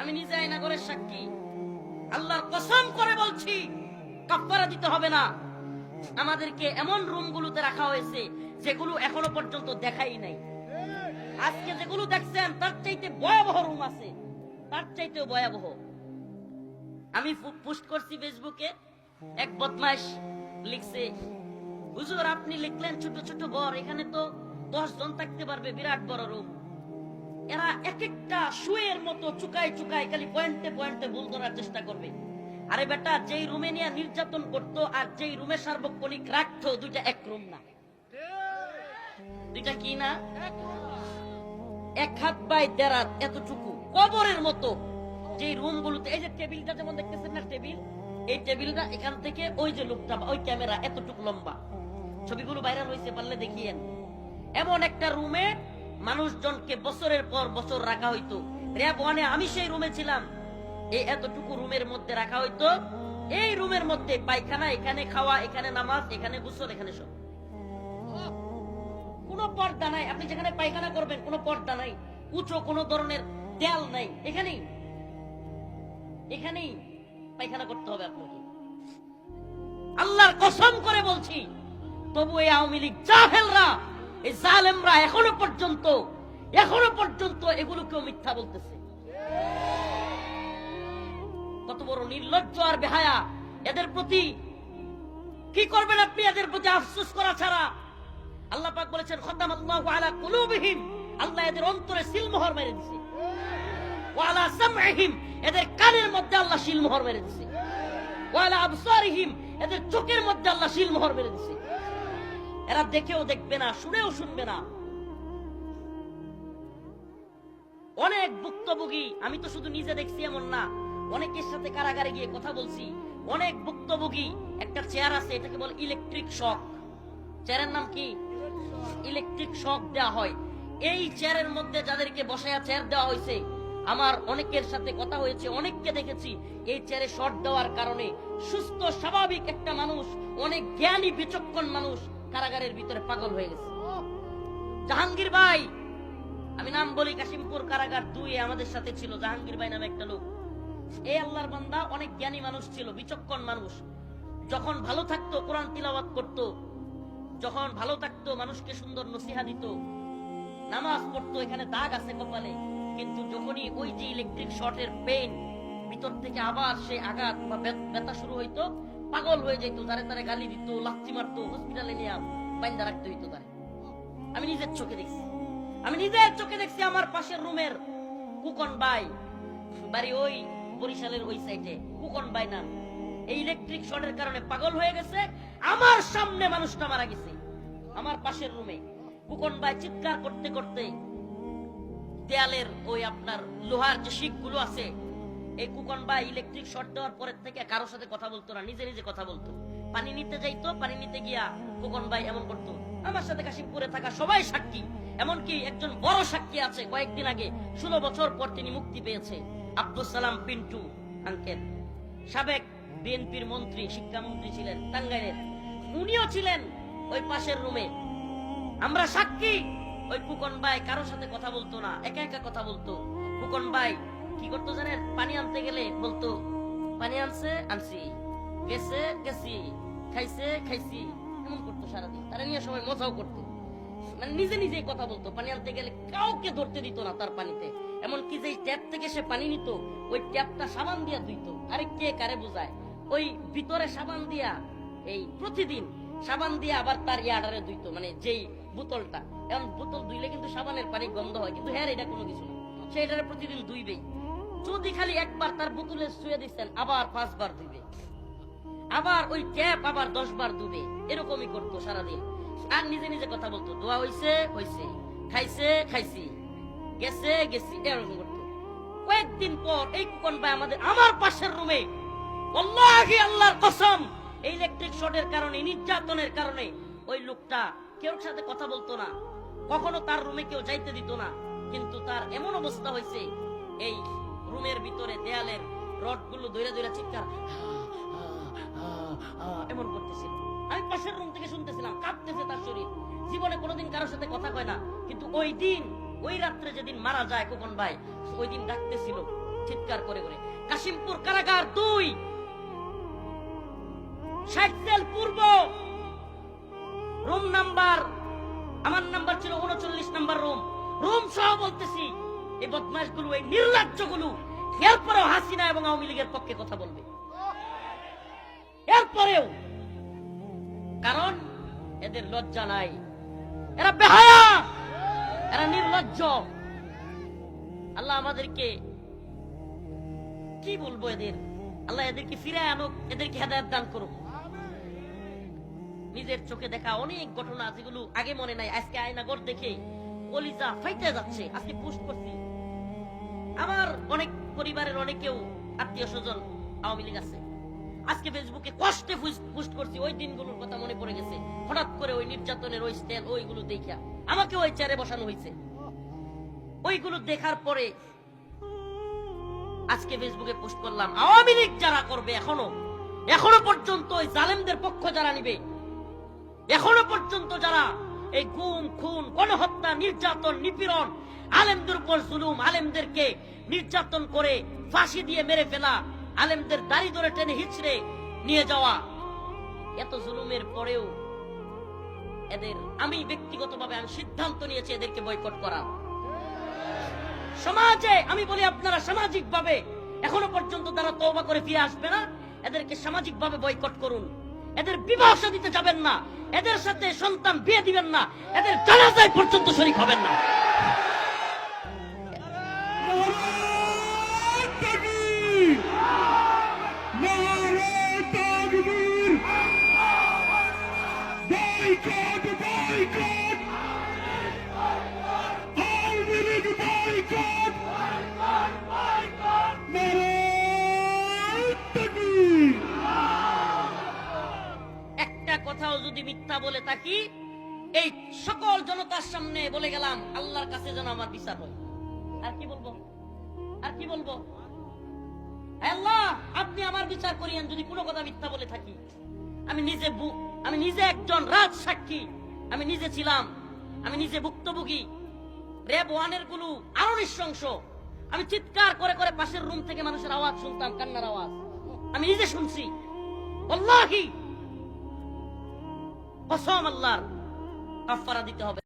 আমি নিজে আয়না করে সাক্ষী। আল্লাহর কসম করে বলছি কাফারা দিতে হবে না। আমাদেরকে এমন রুমগুলোতে রাখা হয়েছে, যেগুলো এখনও পর্যন্ত দেখাই নাই। আজকে যেগুলো দেখছেন, তার চাইতে ভয়াবহ রুম আছে। তার চাইতেও ভয়াবহ। আমি পোস্ট করছি ফেসবুকে, এক বদমাস লিখছে, হুজুর, আপনি লিখলেন ছোট ছোট ঘর, এখানে তো দশ জন থাকতে পারবে, বিরাট বড় রুম। এরা এক একটা শুয়ের মতো চুকায় চুকায় খালি পয়েন্টে পয়েন্টে ভুল ধরার চেষ্টা করবে। আরে বেটা, যেই রুমে নিয়ে নির্যাতন করতো আর যেই রুমে সার্বক্ষণিক রাখতো, দুইটা এক রুম না। দুইটা কি না? এক হাত বাই দেড় হাত এতটুকু, কবরের মতো। যে রুম গুলোতে এই যে টেবিলটা যেমন দেখতেছেন না টেবিল? এই টেবিলটা এখান থেকে ওই যে লোকটা, ওই ক্যামেরা এতটুকু লম্বা। ছবিগুলো বাইরে হয়েছে পারলে দেখিয়েন। এমন একটা রুমে মানুষজনকে বছরের পর বছর রাখা হইতো। র্যাব ওয়ানে আমি সেই রুমে ছিলাম। এই এতটুকু রুমের মধ্যে রাখা হইতো। এই রুমের মধ্যে পায়খানা, এখানে খাওয়া, এখানে নামাজ, এখানে গোসল, এখানে সব। কোনো পর্দা নাই। আপনি যেখানে পায়খানা করবেন, কোনো পর্দা নাই। উঁচু কোনো ধরনের দেয়াল নাই। এখানেই। এখানেই পায়খানা করতে হবে আপনাকে। আল্লাহর কসম করে বলছি, তবু এই আওয়ামী লীগ জাহেলরা এই জালেমরা এখনও পর্যন্ত এখনও পর্যন্ত এগুলোকেও মিথ্যা বলতেছে। কত বড় নির্লজ্জ আর বেহায়া। এদের প্রতি কি করবেন আপনি? এদের প্রতি আফসোস করা ছাড়া। আল্লাহ পাক বলেছেন খতাম আল্লাহু আলা কুলুবিহিম। আল্লাহ এদের অন্তরে সিলমোহর মেরে দিছে। ওয়া আলা সামঈহিম। এদের কানের মধ্যে আল্লাহ সিলমোহর মেরে দিছে। ওয়া আলা আবসারিহিম। এদের চোখের মধ্যে আল্লাহ সিলমোহর মেরে দিছে। এরা দেখেও দেখবে না, শুনেও শুনবে না। অনেক ভুক্তভোগী, আমি তো শুধু নিজে দেখছি এমন না, অনেকের সাথে কারাগারে গিয়ে কথা বলছি। অনেক ভুক্তভোগী, একটা চেয়ার আছে, এটাকে বলে ইলেকট্রিক শক। চেয়ারের নাম কি? ইলেকট্রিক শক দেওয়া হয়। এই চেয়ারের মধ্যে যাদেরকে বসায়া চেয়ার দেওয়া হয়েছে, আমার অনেকের সাথে কথা হয়েছে, অনেককে দেখেছি। এই চেয়ারে শর্ট দেওয়ার কারণে সুস্থ, স্বাভাবিক একটা মানুষ, অনেক জ্ঞানী, বিচক্ষণ মানুষ কারাগারের ভিতরে পাগল হয়ে গেছে। জাহাঙ্গীর ভাই, আমি নাম বলি কাশিমপুর কারাগার দুই আমাদের সাথে ছিল। জাহাঙ্গীর ভাই নামে একটা লোক। এই আল্লাহর বান্দা অনেক জ্ঞানী মানুষ ছিল, বিচক্ষণ মানুষ। যখন ভালো থাকতো, কোরআন তিলাওয়াত করত, যখন ভালো থাকতো, মানুষকে সুন্দর নসিহা দিত, নামাজ পড়তো, এখানে দাগ আছে কপালে। কিন্তু যখনই ওই যে ইলেকট্রিক শর্টের পেন ভিতর থেকে আবার সেই আঘাত বা ব্যথা শুরু হইতো পাগল হয়ে যেত, তারে তারে গালি দিত, লাথি মারতো হসপিটালে নিয়ে বাইন্দা রাখতে হইতো তারে। আমি নিজের চোখে দেখছি। আমি নিজের চোখে দেখছি আমার পাশের রুমের কুকন ভাই। বাড়ি ওই বরিশালের ওই সাইডে কুকন ভাই নাম এই ইলেকট্রিক শর্টের কারণে পাগল হয়ে গেছে, আমার সামনে মানুষটা মারা গেছে, আমার পাশের রুমে। কুকন ভাই চিৎকার করতে করতে দেয়ালের ওই আপনার লোহার যে শিখগুলো আছে এই কুকন ভাই ইলেকট্রিক শর্ট দেওয়ার পরের থেকে কারোর সাথে কথা বলতো না, নিজে নিজে কথা বলতো। পানি নিতে যাইতো, পানি নিতে গিয়া কুকন ভাই এমন করতো, আমার সাথে কাশিমপুরে থাকা সবাই সাক্ষী। এমনকি একজন বড় সাক্ষী আছে, কয়েকদিন আগে, ষোলো বছর পর তিনি মুক্তি পেয়েছে। আব্দুল সালাম পিন্টু আঙ্কেল সাবেক বিএনপির মন্ত্রী, শিক্ষামন্ত্রী ছিলেন, টাঙ্গাইলের। উনিও ছিলেন ওই পাশের রুমে আমরা সাক্ষী। ওই কুকন ভাই কারোর সাথে কথা বলতো না, একা একা কথা বলতো। কুকন ভাই কি করতো জানেন? পানি আনতে গেলে বলতো, পানি আনছে, আনছি। গেছে, গেছি। খাইছে, খাইছি। এমন করতো সারাদিন। তারা নিয়ে সবাই মজাও করতো। মানে নিজে নিজে কথা বলতো। পানি আনতে গেলে কাউকে ধরতে দিত না তার পানিতে। এমনকি যে ট্যাপ থেকে সে পানি নিত, ওই ট্যাপটা সাবান দিয়া ধুইতো। আরে কে কারে বোঝায়? ওই ভিতরে সাবান দিয়া, এই প্রতিদিন সাবান দিয়ে আবার তার ইয়াডারে ধুইতো মানে যেই বোতলটা। এখন বোতল ধুইলে কিন্তু সাবানের পানি গন্ধ হয়। কিন্তু হ্যাঁ এটা কোনো কিছু না। সে এটারে প্রতিদিন ধুইবেই। যদি খালি একবার তার বোতলে শুয়ে দিচ্ছেন আবার পাঁচবার ধুইবে আবার ওই ট্যাপ আবার দশ বার দুবে। এরকমই করতো সারাদিন। আর নিজে নিজে কথা বলতো, দোয়া হইছে হইছে। খাইছে, খাইছি। গেছে, গেছি। এরকম করতো। কয়েকদিন পর এই কুকন ভাই আমাদের আমার পাশের রুমে, আল্লাহি আল্লাহর কসম! এই ইলেকট্রিক শর্টের কারণে, নির্যাতনের কারণে ওই লোকটা কেউ সাথে কথা বলতো না। কখনো তার রুমে কেউ যাইতে দিত না। কিন্তু তার এমন অবস্থা হয়েছে এই রুমের ভিতরে দেয়ালের রডগুলো ধরে ধরে চিৎকার এমন করতেছিল। আমি পাশের রুম থেকে শুনতেছিলাম কাঁপতেছে তার শরীর। জীবনে কোনোদিন কারোর সাথে কথা কয় না, কিন্তু ওই দিন, ওই রাত্রে যেদিন মারা যায় খোকন ভাই, ওই দিন ডাকতেছিল চিৎকার করে করে, কাশিমপুর কারাগার দুই সেল পূর্ব, রুম নাম্বার, আমার নাম্বার ছিল উনচল্লিশ নাম্বার রুম। রুম সহ বলতেছি এই বদমাসগুলো এই নির্লজ্জগুলো এরপরেও হাসিনা এবং আওয়ামী লীগের পক্ষে কথা বলবে। এরপরেও, কারণ এদের লজ্জা নাই। এরা বেহায়া, এরা নির্লজ্জ। আল্লাহ আমাদেরকে কি বলব এদের? আল্লাহ এদেরকে ফিরে আনুক, এদেরকে হেদায়ত দান করুক। নিজের চোখে দেখা অনেক ঘটনা যেগুলো আগে মনে নাই, আজকে আয়নাগর দেখে কলিজা ফাইতে যাচ্ছে। আজকে পোস্ট করছি। আমার অনেক পরিবারের অনেকেও আত্মীয় স্বজন আওয়ামী লীগ আছে। আজকে ফেসবুকে কষ্টে পোস্ট করছি, ওই দিনগুলোর কথা মনে পড়ে গেছে। হঠাৎ করে ওই নির্যাতনের ওই স্টাইল ওইগুলো দেখা আমাকে ওই চেয়ারে বসানো হয়েছে। ওইগুলো দেখার পরে আজকে ফেসবুকে পোস্ট করলাম, আওয়ামী লীগ যারা করবে এখনও এখনও পর্যন্ত ওই জালেমদের পক্ষ যারা নিবে, এখনও পর্যন্ত যারা এই গুম, খুন, গণহত্যা, নির্যাতন, নিপীড়ন আলেমদের উপর জুলুম, আলেমদেরকে নির্যাতন করে ফাঁসি দিয়ে মেরে ফেলা, আলেমদের দাড়ি ধরে টেনে হিচড়ে নিয়ে যাওয়া। এত জুলুমের পরেও এদের, আমি ব্যক্তিগতভাবে আমি সিদ্ধান্ত নিয়েছি এদেরকে বয়কট করা। সমাজে, আমি বলি আপনারা সামাজিক ভাবে এখনও পর্যন্ত তারা তওবা করে ফিরে আসবে না। এদেরকে সামাজিক ভাবে বয়কট করুন। এদের বিবাহ দিতে যাবেন না। এদের সাথে সন্তান বিয়ে দিবেন না। এদের জানাজায় পর্যন্ত শরীক হবেন না। মিথ্যা বলে থাকি, এই সকল জনতার সামনে বলে গেলাম, আল্লাহর কাছে যেন আমার বিচার হয়। আর কি বলব? আর কি বলব? আল্লাহ, আপনি আমার বিচার করিয়েন, যদি কোনো কথা মিথ্যা বলে থাকি। আমি নিজে আমি নিজে একজন রাজ সাক্ষী। আমি নিজে ছিলাম, আমি নিজে ভুক্তভোগী। রেব ওয়ানেরগুলো আরও নৃশংস। আমি চিৎকার করে করে পাশের রুম থেকে মানুষের আওয়াজ শুনতাম, কান্নার আওয়াজ। আমি নিজে শুনছি। আল্লাহি কসম আল্লাহর কাফারা দিতে হবে।